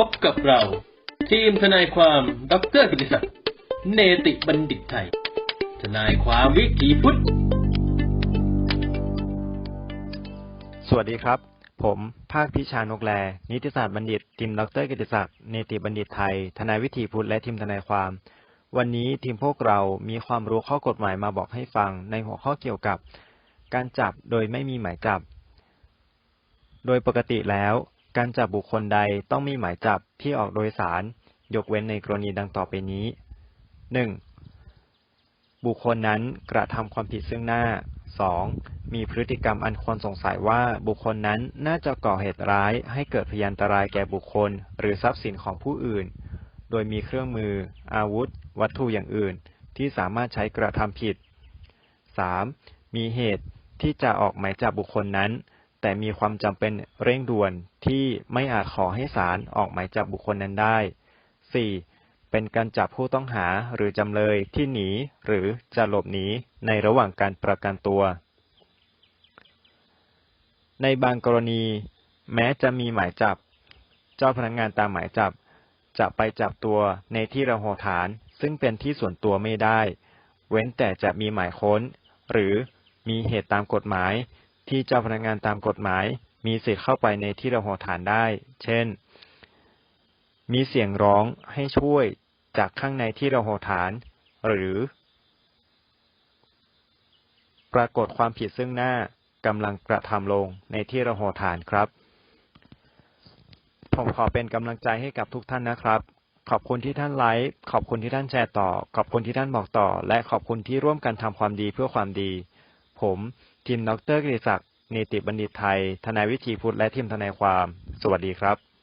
พบกับเรา ทีมทนายความดรกิติศักดิ์เนติบัณฑิตไทย ทนายความวิถีพุทธ สวัสดีครับ ผม ภาคพิชานกแล นิติศาสตร์บัณฑิต ทีมดรกิติศักดิ์เนติบัณฑิตไทย ทนายวิถีพุทธและทีมทนายความ วันนี้ทีมพวกเรามีความรู้ข้อกฎหมายมาบอกให้ฟังในหัวข้อเกี่ยวกับ การจับโดยไม่มีหมายจับ โดยปกติแล้ว การจับบุคคลใดต้องมีหมายจับที่ออกโดยสาร ยกเว้นในกรณีดังต่อไปนี้ 1. บุคคลนั้นกระทำความผิดซึ่งหน้า 2. มีพฤติกรรมอันควรสงสัยว่าบุคคลนั้นน่าจะก่อเหตุร้ายให้เกิดพยันตรายแก่บุคคล หรือทรัพย์สินของผู้อื่น โดยมีเครื่องมือ อาวุธ วัตถุอย่างอื่น ที่สามารถใช้กระทำผิด 3. มีเหตุที่จะออกหมายจับบุคคลนั้น แต่มีความจำเป็นเร่งด่วนที่ไม่อาจขอให้ศาลออกหมายจับบุคคลนั้นได้ 4. เป็นการจับผู้ต้องหาหรือจำเลยที่หนีหรือจะหลบหนีในระหว่างการประกันตัว ในบางกรณี แม้จะมีหมายจับ เจ้าพนักงานตามหมายจับ จะไปจับตัวในที่ระหฐาน ซึ่งเป็นที่ส่วนตัวไม่ได้ เว้นแต่จะมีหมายค้น หรือมีเหตุตามกฎหมาย ที่เจ้าพนักงานตามกฎหมาย มีสิทธิ์เข้าไปในที่ระโหฐานได้ เช่น มีเสียงร้องให้ช่วยจากข้างในที่ระโหฐาน หรือ ปรากฏความผิดซึ่งหน้ากำลังกระทำลงในที่ระโหฐานครับ ผมขอเป็นกำลังใจให้กับทุกท่านนะครับ ขอบคุณที่ท่านไลค์ขอบคุณที่ท่านแชร์ต่อ ขอบคุณที่ท่านบอกต่อ และขอบคุณที่ร่วมกันทำความดีเพื่อความดี ผมทีมดรกฤษศักดิ์เนติบัณฑิตไทย ทนายวิธีพุทธและทีมทนายความ สวัสดีครับ